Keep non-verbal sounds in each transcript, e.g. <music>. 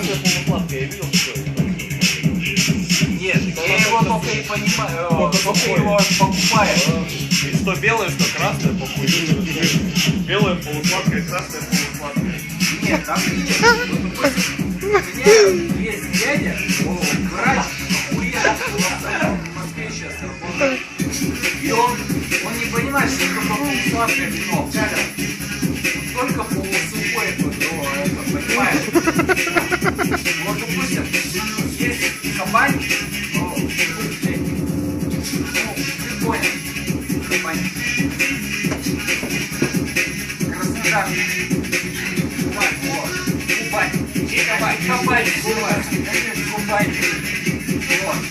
красная полукладка, я видел такое? Нет, я его только и понимаю, Только его покупаешь. И что белое, что красное, похуй. Белая полукладка и красная полукладка. Нет, там допустим, У меня есть дядя, врач, охуенно, в Москве сейчас работает. И он, он не понимает, что такое полусладкое вино. Это? Только полусухое это, понимаешь? Вот, допустим, есть кабанчик, ну, ну, понял, кабанчик. Краснодар. Кубань, вот. Кубань. Кубань, Кубань, Кубань. Кубань.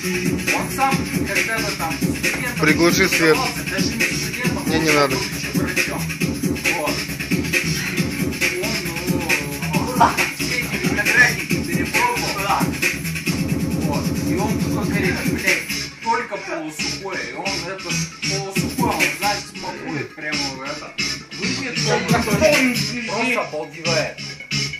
Он сам когда-то там студентом Приглуши свет. Мне не надо. Вот. Он, ну, все эти виноградники это полусухое, он, значит, смакует прямо это. Выпьет полностью, просто обалдевает.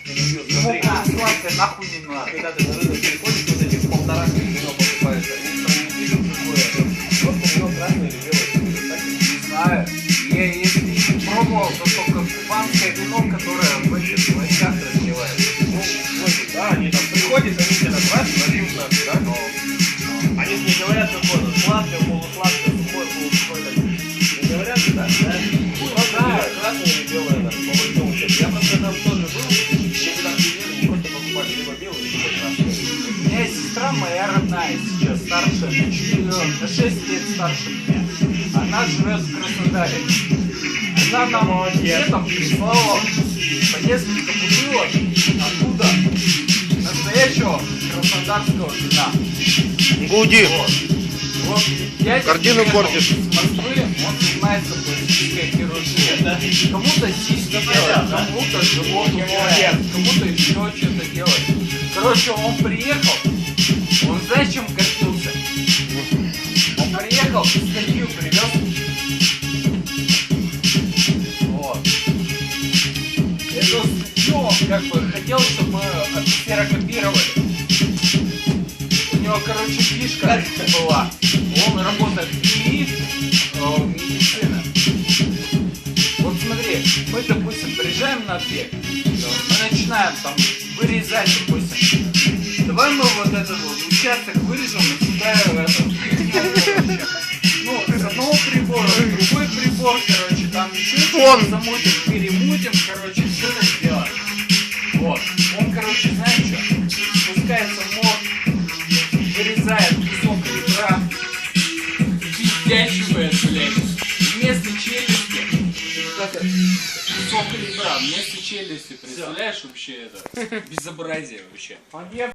Ему полусладкое нахуй не надо. когда ты на рынок приходишь, вот этих полтора вино покупаешь, они там не пишут какое. Просто вино красное или белое. Не знаю. Я если не пробовал, то только кубанское вино, которое У меня сестра моя родная сейчас, старшая, на 4, на 6 лет старше меня. Она живет в Краснодаре. Она нам летом прислала по несколько бутылок оттуда настоящего краснодарского вина. Гуди. Вот. Вот Картину портишь. Занимается пластической хирургией. Кому-то сиськи делает, кому-то живот убирает, кому-то еще что-то делает. Короче, он приехал, он знаешь, чем гордился? Он приехал, статью привез. Вот. Эту статью он как бы хотел, чтобы мы. У него, короче, фишка была. Он работает в объект, мы начинаем там вырезать, допустим. Давай мы вот этот вот участок вырежем и сюда этот, короче, ну, с одного прибора, другой прибор, короче, там еще Фон. замутим, перемутим, короче, все это сделаем. Вот. Он, короче, знаешь что? Спускается в мозг, вырезает кусок ребра, пиздячивает, блядь, вместо челюсти. Ребра вместо челюсти, представляешь вообще это? <laughs> Безобразие вообще.